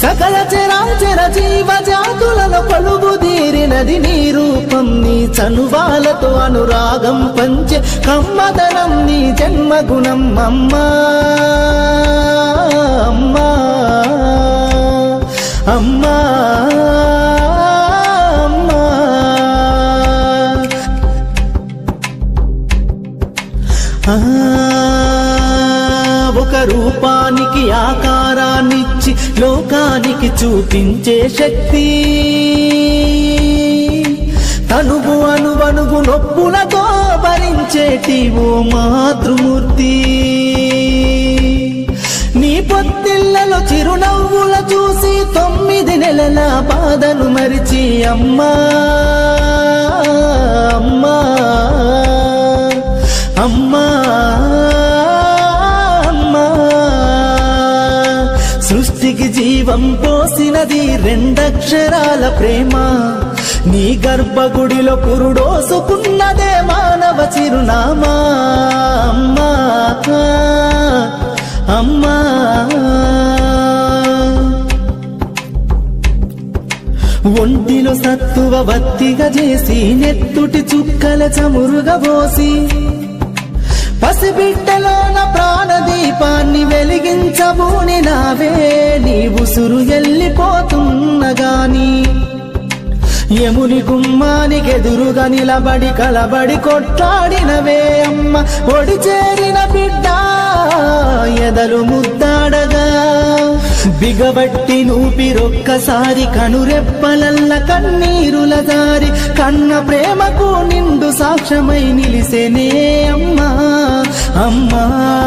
సకల చరాచర జీవ జాతులను పలుగుదీరినది నీ రూపం నీ చనువాలతో అనురాగం పంచే కమ్మదనం నీ జన్మగుణం. అమ్మా అమ్మా అమ్మా అమ్మా. ఒక రూపానికి ఆకారాన్ని లోకానికి చూపించే శక్తి. తనుగు అనువనుగు నొప్పులతో భరించేటి ఓ మాతృమూర్తి. నీ పొత్తిళ్ళలో చిరునవ్వుల చూసి తొమ్మిది నెలల బాధను మరిచి అమ్మా. సృష్టికి జీవం పోసినది రెండక్షరాల ప్రేమ. నీ గర్భగుడిలో పురుడోసుకున్నదే మానవ చిరునామా. అమ్మా అమ్మా. ఒంటిలో సత్తువ బత్తిగా చేసి నెత్తుటి చుక్కల చమురుగా పోసి పసిబిడ్డలోన ప్రాణదీపాన్ని వెలిగించబూని నావే నీ ఉసురు ఎల్లిపోతున్నగాని యముని గుమ్మానికి ఎదురుగా నిలబడి కలబడి కొట్లాడినవే అమ్మ. ఒడి చేరిన బిడ్డ ఎదలు ముద్దాడగా. బిగబట్టి నూపిరొక్కసారి కనురెప్పలల్ల కన్నీరుల దారి కన్న ప్రేమకు నిండు సాక్ష్యమై నిలిసేనే అమ్మ. అమ్మా